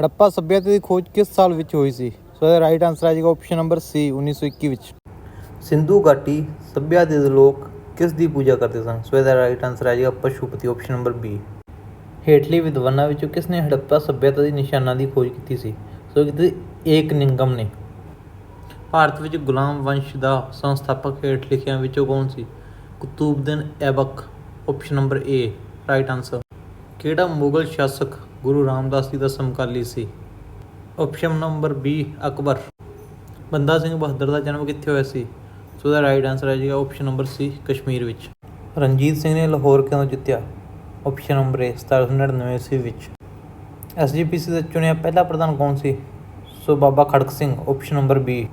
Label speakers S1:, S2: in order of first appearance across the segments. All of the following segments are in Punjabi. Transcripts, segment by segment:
S1: ਹੜੱਪਾ ਸੱਭਿਅਤਾ ਦੀ ਖੋਜ ਕਿਸ ਸਾਲ ਵਿੱਚ ਹੋਈ ਸੀ? ਸੋ ਇਹਦਾ ਰਾਈਟ ਆਨਸਰ ਆ ਜਾਏਗਾ ਆਪਸ਼ਨ ਨੰਬਰ ਸੀ 1921 ਵਿੱਚ। ਸਿੰਧੂ ਘਾਟੀ ਸੱਭਿਅਤਾ ਦੇ ਲੋਕ ਕਿਸ ਦੀ ਪੂਜਾ ਕਰਦੇ ਸਨ? ਸੋ ਇਹਦਾ ਰਾਈਟ ਆਨਸਰ ਆ ਜਾਏਗਾ ਪਸ਼ੂਪਤੀ ਆਪਸ਼ਨ ਨੰਬਰ ਬੀ ਹੇਠਲੀ ਵਿਦਵਾਨਾਂ ਵਿੱਚੋਂ ਕਿਸ ਨੇ ਹੜੱਪਾ ਸੱਭਿਅਤਾ ਦੀ ਨਿਸ਼ਾਨਾਂ ਦੀ ਖੋਜ ਕੀਤੀ ਸੀ? ਸੋ ਕੀਤੀ ਏਕ ਨਿੰਗਮ ਨੇ। ਭਾਰਤ ਵਿੱਚ ਗੁਲਾਮ ਵੰਸ਼ ਦਾ ਸੰਸਥਾਪਕ ਹੇਠ ਲਿਖਿਆਂ ਵਿੱਚੋਂ ਕੌਣ ਸੀ? Qutbuddin Aibak option number A right answer ਕਿਹੜਾ ਮੁਗਲ ਸ਼ਾਸਕ ਗੁਰੂ ਰਾਮਦਾਸ ਜੀ ਦਾ ਸਮਕਾਲੀ ਸੀ? Option number B Akbar. Banda Singh Bahadur ਦਾ ਜਨਮ ਕਿੱਥੇ ਹੋਇਆ ਸੀ? ਸੋ ਦਾ ਰਾਈਟ ਆਨਸਰ ਹੈ ਜੀ ਆਪਸ਼ਨ ਨੰਬਰ ਸੀ ਕਸ਼ਮੀਰ ਵਿੱਚ। ਰਣਜੀਤ ਸਿੰਘ ਨੇ ਲਾਹੌਰ ਕਿਉਂ ਜਿੱਤਿਆ? ਆਪਸ਼ਨ ਨੰਬਰ ਏ 1799 ਈਸਵੀ ਵਿੱਚ। ਐਸਜੀਪੀਸੀ ਦਾ ਚੁਣਿਆ ਪਹਿਲਾ ਪ੍ਰਧਾਨ ਕੌਣ ਸੀ? So Baba Kharak Singh option number B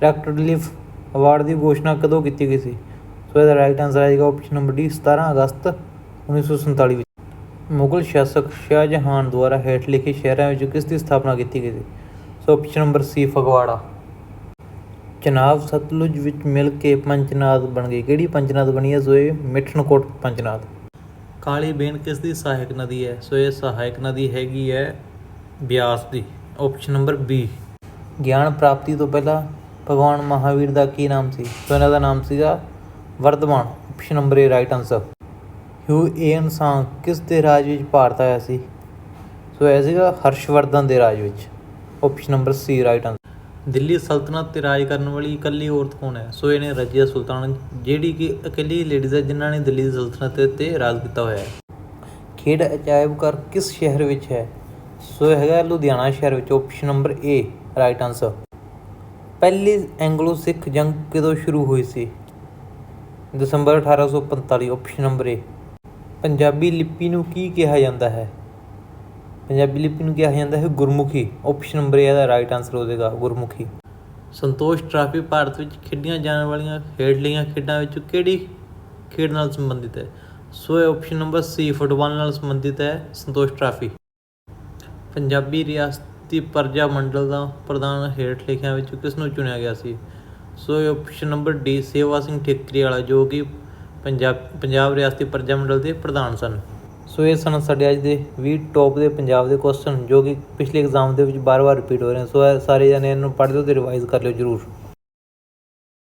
S1: director relief award ਦੀ ਘੋਸ਼ਣਾ ਕਦੋਂ ਕੀਤੀ ਗਈ ਸੀ? ਸੋ ਇਹਦਾ ਰਾਈਟ ਆਨਸਰ ਆਏਗਾ ਆਪਸ਼ਨ ਨੰਬਰ ਡੀ 17 ਅਗਸਤ 1947 ਵਿੱਚ। ਮੁਗਲ ਸ਼ਾਸਕ ਸ਼ਾਹਜਹਾਨ ਦੁਆਰਾ ਹੇਠ ਲਿਖੇ ਸ਼ਹਿਰਾਂ ਵਿੱਚ ਕਿਸ ਦੀ ਸਥਾਪਨਾ ਕੀਤੀ ਗਈ ਸੀ? So option number C Phagwara. Chenab Sutlej ਵਿੱਚ ਮਿਲ ਕੇ ਪੰਚਨਾਦ ਬਣ ਗਈ। ਕਿਹੜੀ ਪੰਚਨਾਦ ਬਣੀ ਹੈ? ਸੋ ਇਹ ਮਿਠਨਕੋਟ ਪੰਚਨਾਦ। ਕਾਲੀ ਬੇਨ ਕਿਸ ਦੀ ਸਹਾਇਕ ਨਦੀ ਹੈ? ਸੋ ਇਹ ਸਹਾਇਕ ਨਦੀ ਹੈਗੀ ਹੈ ਬਿਆਸ ਦੀ। ਆਪਸ਼ਨ ਨੰਬਰ ਬੀ ਗਿਆਨ ਪ੍ਰਾਪਤੀ ਤੋਂ ਪਹਿਲਾਂ ਭਗਵਾਨ ਮਹਾਵੀਰ ਦਾ ਕੀ ਨਾਮ ਸੀ? ਸੋ ਇਹਨਾਂ ਦਾ ਨਾਮ ਸੀਗਾ Vardhaman. Option number A right answer Hiuen Tsang ਕਿਸ ਦੇ ਰਾਜ ਵਿੱਚ ਭਾਰਤ ਆਇਆ ਸੀ? ਸੋ ਇਹ ਸੀਗਾ ਹਰਸ਼ਵਰਧਨ ਦੇ ਰਾਜ ਵਿੱਚ। Option number C right answer Delhi ਸਲਤਨਤ ਤੇ ਰਾਜ ਕਰਨ ਵਾਲੀ ਇਕੱਲੀ ਔਰਤ ਕੌਣ ਹੈ? ਸੋ ਇਹਨੇ ਰਜੀਆ ਸੁਲਤਾਨ, ਜਿਹੜੀ ਕਿ ਇਕੱਲੀ ਲੇਡੀਜ਼ ਹੈ, ਜਿਨ੍ਹਾਂ ਨੇ ਦਿੱਲੀ ਦੀ ਸਲਤਨਤ ਤੇ- ਤੇ ਰਾਜ ਕੀਤਾ ਹੋਇਆ ਹੈ। ਖੇਡ ਅਜਾਇਬ ਘਰ ਕਿਸ ਸ਼ਹਿਰ ਵਿੱਚ ਹੈ? ਸੋ ਇਹ ਹੈਗਾ ਲੁਧਿਆਣਾ ਸ਼ਹਿਰ ਵਿੱਚ। Option number A right answer ਪਹਿਲੀ ਐਂਗਲੋ ਸਿੱਖ ਜੰਗ ਕਦੋਂ ਸ਼ੁਰੂ ਹੋਈ ਸੀ? ਦਸੰਬਰ 1845 ਆਪਸ਼ਨ ਨੰਬਰ ਏ ਪੰਜਾਬੀ ਲਿਪੀ ਨੂੰ ਕੀ ਕਿਹਾ ਜਾਂਦਾ ਹੈ? ਪੰਜਾਬੀ ਲਿਪੀ ਨੂੰ ਕਿਹਾ ਜਾਂਦਾ ਹੈ ਗੁਰਮੁਖੀ। ਆਪਸ਼ਨ ਨੰਬਰ ਏ ਦਾ ਰਾਈਟ ਆਨਸਰ ਹੋ ਜਾਏਗਾ, ਗੁਰਮੁਖੀ। ਸੰਤੋਸ਼ ਟਰਾਫੀ ਭਾਰਤ ਵਿੱਚ ਖੇਡੀਆਂ ਜਾਣ ਵਾਲੀਆਂ ਖੇਡਲੀਆਂ ਖੇਡਾਂ ਵਿੱਚੋਂ ਕਿਹੜੀ ਖੇਡ ਨਾਲ ਸੰਬੰਧਿਤ ਹੈ? ਸੋ ਇਹ ਆਪਸ਼ਨ ਨੰਬਰ ਸੀ ਫੁੱਟਬਾਲ ਨਾਲ ਸੰਬੰਧਿਤ ਹੈ, ਸੰਤੋਸ਼ ਟਰਾਫੀ ਪੰਜਾਬੀ ਰਿਆਸਤੀ ਪਰਜਾ ਮੰਡਲ ਦਾ ਪ੍ਰਧਾਨ ਹੇਠ ਲਿਖਿਆਂ ਵਿੱਚੋਂ ਕਿਸ ਨੂੰ ਚੁਣਿਆ ਗਿਆ ਸੀ? ਸੋ ਇਹ ਆਪਸ਼ਨ ਨੰਬਰ ਡੀ ਸੇਵਾ ਸਿੰਘ ਠੇਕਰੀ ਵਾਲਾ, ਜੋ ਕਿ ਪੰਜਾਬ ਪੰਜਾਬ ਰਿਆਸਤੀ ਪ੍ਰਜਾ ਮੰਡਲ ਦੇ ਪ੍ਰਧਾਨ ਸਨ। ਸੋ ਇਹ ਸਨ ਸਾਡੇ ਅੱਜ ਦੇ 20 ਟੌਪ ਦੇ ਪੰਜਾਬ ਦੇ ਕੁਐਸਚਨ ਜੋ ਕਿ ਪਿਛਲੇ ਐਗਜ਼ਾਮ ਦੇ ਵਿੱਚ ਬਾਰ-ਬਾਰ ਰਿਪੀਟ ਹੋ ਰਹੇ ਸੋ ਇਹ ਸਾਰੇ ਜਣੇ ਇਹਨੂੰ ਪੜ੍ਹ ਲਿਓ ਤੇ ਰਿਵਾਈਜ਼ ਕਰ ਲਿਓ ਜਰੂਰ।